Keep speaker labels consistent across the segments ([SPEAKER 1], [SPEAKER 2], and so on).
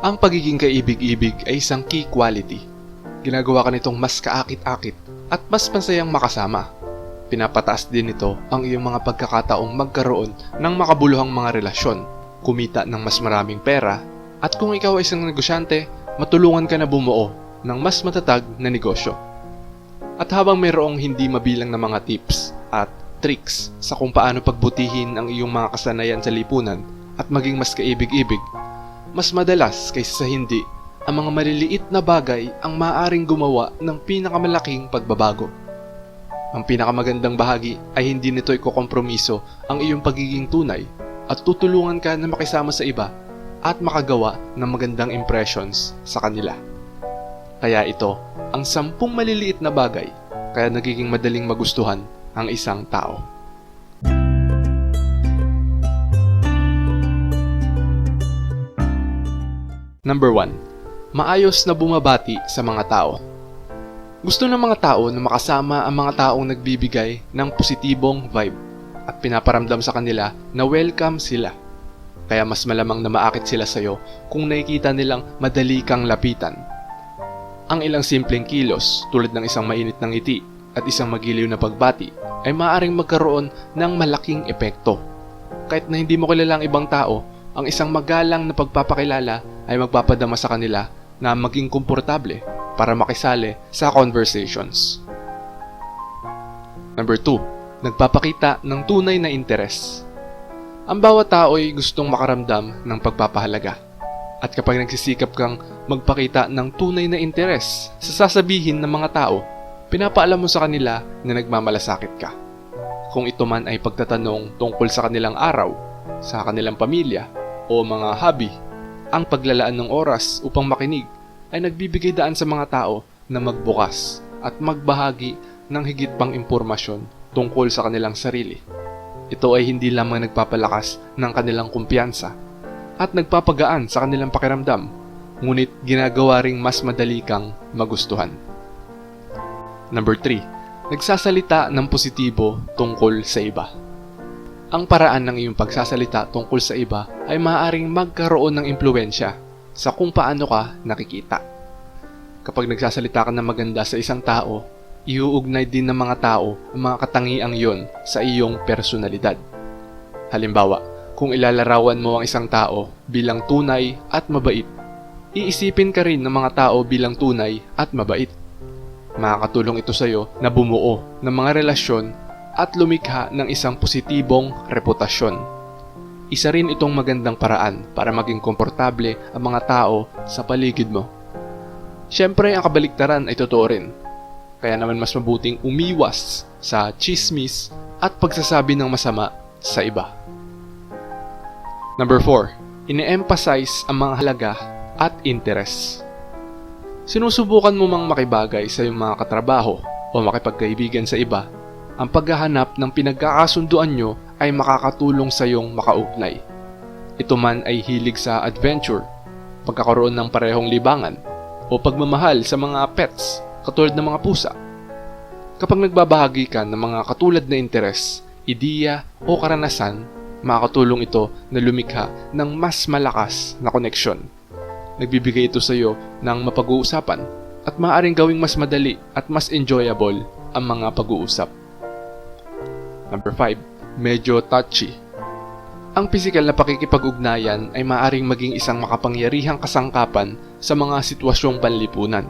[SPEAKER 1] Ang pagiging kaibig-ibig ay isang key quality. Ginagawa ka nitong mas kaakit-akit at mas masayang makasama. Pinapataas din nito ang iyong mga pagkakataong magkaroon ng makabuluhang mga relasyon, kumita ng mas maraming pera, at kung ikaw ay isang negosyante, matulungan ka na bumuo ng mas matatag na negosyo. At habang mayroong hindi mabilang na mga tips at tricks sa kung paano pagbutihin ang iyong mga kasanayan sa lipunan at maging mas kaibig-ibig, mas madalas kaysa sa hindi, ang mga maliliit na bagay ang maaaring gumawa ng pinakamalaking pagbabago. Ang pinakamagandang bahagi ay hindi nito ikokompromiso ang iyong pagiging tunay at tutulungan ka na makisama sa iba at makagawa ng magandang impressions sa kanila. Kaya ito, ang sampung maliliit na bagay kaya nagiging madaling magustuhan ang isang tao. Number 1. Maayos na bumabati sa mga tao. Gusto ng mga tao na makasama ang mga taong nagbibigay ng positibong vibe at pinaparamdam sa kanila na welcome sila. Kaya mas malamang na maakit sila sa'yo kung nakikita nilang madali kang lapitan. Ang ilang simpleng kilos tulad ng isang mainit ng ngiti at isang magiliw na pagbati ay maaaring magkaroon ng malaking epekto. Kahit na hindi mo kilala ang ibang tao, ang isang magalang na pagpapakilala ay magpapadama sa kanila na maging komportable para makisali sa conversations. Number 2. Nagpapakita ng tunay na interes. Ang bawat tao ay gustong makaramdam ng pagpapahalaga. At kapag nagsisikap kang magpakita ng tunay na interes sa sasabihin ng mga tao, pinapaalam mo sa kanila na nagmamalasakit ka. Kung ito man ay pagtatanong tungkol sa kanilang araw, sa kanilang pamilya, o mga hobby, ang paglalaan ng oras upang makinig ay nagbibigay daan sa mga tao na magbukas at magbahagi ng higit pang impormasyon tungkol sa kanilang sarili. Ito ay hindi lamang nagpapalakas ng kanilang kumpiyansa at nagpapagaan sa kanilang pakiramdam, ngunit ginagawa ring mas madali kang magustuhan. Number 3. Nagsasalita ng positibo tungkol sa iba. Ang paraan ng iyong pagsasalita tungkol sa iba ay maaaring magkaroon ng impluensya sa kung paano ka nakikita. Kapag nagsasalita ka ng maganda sa isang tao, iuugnay din ng mga tao ang mga katangiang yon sa iyong personalidad. Halimbawa, kung ilalarawan mo ang isang tao bilang tunay at mabait, iisipin ka rin ng mga tao bilang tunay at mabait. Makakatulong ito sa iyo na bumuo ng mga relasyon at lumikha ng isang positibong reputasyon. Isa rin itong magandang paraan para maging komportable ang mga tao sa paligid mo. Siyempre, ang kabaliktaran ay totoo rin. Kaya naman mas mabuting umiwas sa chismis at pagsasabi ng masama sa iba. Number 4. Ine-emphasize ang mga halaga at interes. Sinusubukan mo mang makibagay sa iyong mga katrabaho o makipagkaibigan sa iba ang paghahanap ng pinagkakasunduan nyo ay makakatulong sa iyong makaugnay. Ito man ay hilig sa adventure, pagkakaroon ng parehong libangan, o pagmamahal sa mga pets katulad ng mga pusa. Kapag nagbabahagi ka ng mga katulad na interes, ideya o karanasan, makakatulong ito na lumikha ng mas malakas na koneksyon. Nagbibigay ito sa iyo ng mapag-uusapan at maaaring gawing mas madali at mas enjoyable ang mga pag-uusap. Number 5. Medyo touchy. Ang pisikal na pakikipag-ugnayan ay maaring maging isang makapangyarihang kasangkapan sa mga sitwasyong panlipunan.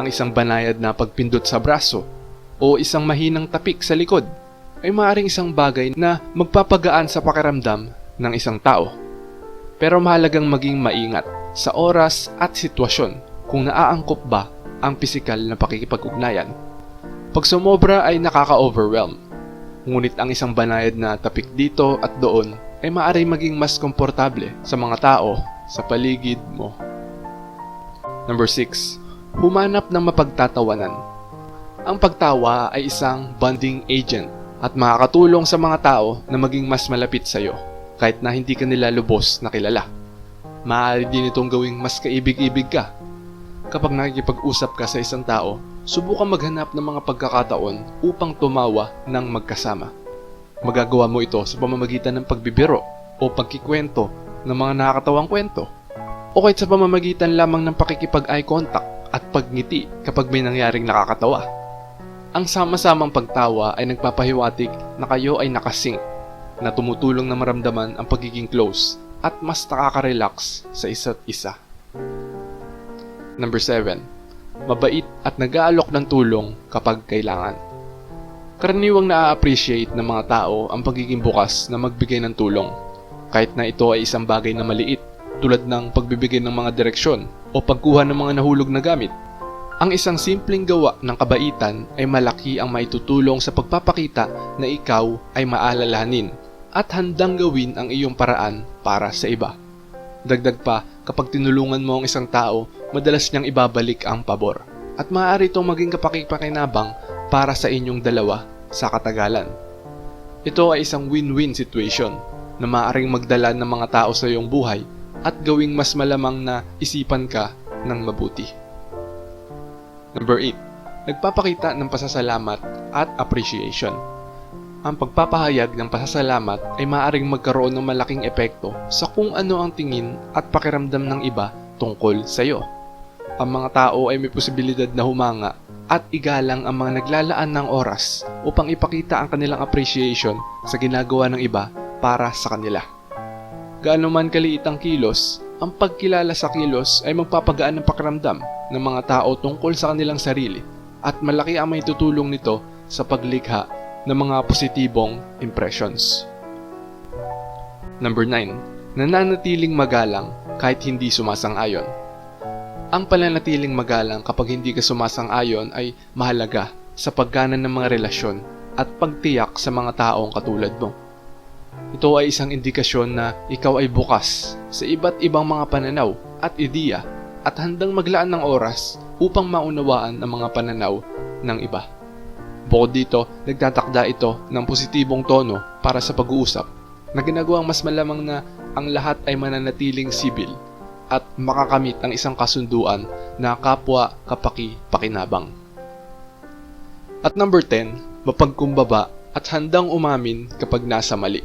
[SPEAKER 1] Ang isang banayad na pagpindot sa braso o isang mahinang tapik sa likod ay maaring isang bagay na magpapagaan sa pakiramdam ng isang tao. Pero mahalagang maging maingat sa oras at sitwasyon kung naaangkop ba ang pisikal na pakikipag-ugnayan. Pag sumobra ay nakaka-overwhelm Ngunit ang isang banayad na tapik dito at doon ay maaari maging mas komportable sa mga tao sa paligid mo. Number 6. Humanap ng mapagtatawanan. Ang pagtawa ay isang bonding agent at makakatulong sa mga tao na maging mas malapit sa iyo kahit na hindi ka nila lubos na kilala. Maaari din itong gawing mas kaibig-ibig ka. Kapag nakikipag-usap ka sa isang tao subukan maghanap ng mga pagkakataon upang tumawa ng magkasama. Magagawa mo ito sa pamamagitan ng pagbibiro o pagkikwento ng mga nakakatawang kwento o kahit sa pamamagitan lamang ng pakikipag-eye contact at pagngiti kapag may nangyaring nakakatawa. Ang sama-samang pagtawa ay nagpapahiwatig na kayo ay nakasync na tumutulong na maramdaman ang pagiging close at mas nakaka-relax sa isa't isa. Number 7. Mabait at nag-aalok ng tulong kapag kailangan. Karaniwang na-appreciate ng mga tao ang pagiging bukas na magbigay ng tulong, kahit na ito ay isang bagay na maliit tulad ng pagbibigay ng mga direksyon o pagkuha ng mga nahulog na gamit. Ang isang simpleng gawa ng kabaitan ay malaki ang maitutulong sa pagpapakita na ikaw ay maalalahanin at handang gawin ang iyong paraan para sa iba. Dagdag pa, kapag tinulungan mo ang isang tao, madalas niyang ibabalik ang pabor. At maaari itong maging kapakipakinabang para sa inyong dalawa sa katagalan. Ito ay isang win-win situation na maaaring magdala ng mga tao sa iyong buhay at gawing mas malamang na isipan ka ng mabuti. Number 8. Nagpapakita ng pasasalamat at appreciation. Ang pagpapahayag ng pasasalamat ay maaaring magkaroon ng malaking epekto sa kung ano ang tingin at pakiramdam ng iba tungkol sa iyo. Ang mga tao ay may posibilidad na humanga at igalang ang mga naglalaan ng oras upang ipakita ang kanilang appreciation sa ginagawa ng iba para sa kanila. Gaano man kaliit ang kilos, ang pagkilala sa kilos ay magpapagaan ng pakiramdam ng mga tao tungkol sa kanilang sarili at malaki ang may tutulong nito sa paglikha ng mga positibong impressions. Number 9. Nananatiling magalang kahit hindi sumasang-ayon. Ang pananatiling magalang kapag hindi ka sumasang-ayon ay mahalaga sa pagganan ng mga relasyon at pagtiyak sa mga taong katulad mo. Ito ay isang indikasyon na ikaw ay bukas sa iba't ibang mga pananaw at ideya at handang maglaan ng oras upang maunawaan ang mga pananaw ng iba. Bukod dito, nagtatakda ito ng positibong tono para sa pag-uusap na ginagawang mas malamang na ang lahat ay mananatiling sibil at makakamit ang isang kasunduan na kapwa kapaki pakinabang. At number 10, mapagkumbaba at handang umamin kapag nasa mali.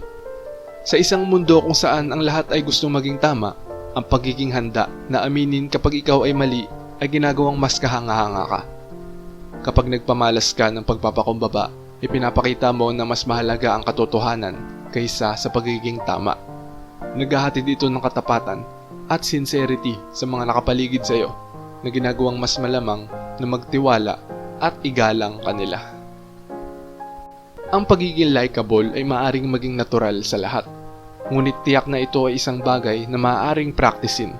[SPEAKER 1] Sa isang mundo kung saan ang lahat ay gustong maging tama, ang pagiging handa na aminin kapag ikaw ay mali ay ginagawang mas kahanga-hanga ka. Kapag nagpamalas ka ng pagpapakumbaba, ipinapakita mo na mas mahalaga ang katotohanan kaysa sa pagiging tama. Naghahatid ito ng katapatan at sincerity sa mga nakapaligid sa iyo na ginagawang mas malamang na magtiwala at igalang kanila. Ang pagiging likable ay maaring maging natural sa lahat. Ngunit tiyak na ito ay isang bagay na maaaring praktisin.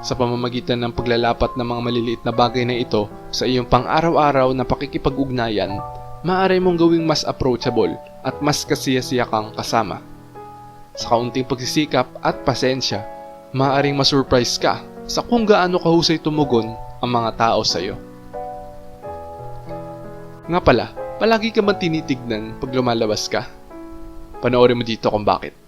[SPEAKER 1] Sa pamamagitan ng paglalapat ng mga maliliit na bagay na ito sa iyong pang-araw-araw na pakikipag-ugnayan, maaari mong gawing mas approachable at mas kasiyasiya kang kasama. Sa kaunting pagsisikap at pasensya, maaaring masurprise ka sa kung gaano kahusay tumugon ang mga tao sa iyo. Nga pala, palagi ka man tinitignan pag lumalabas ka? Panoorin mo dito kung bakit.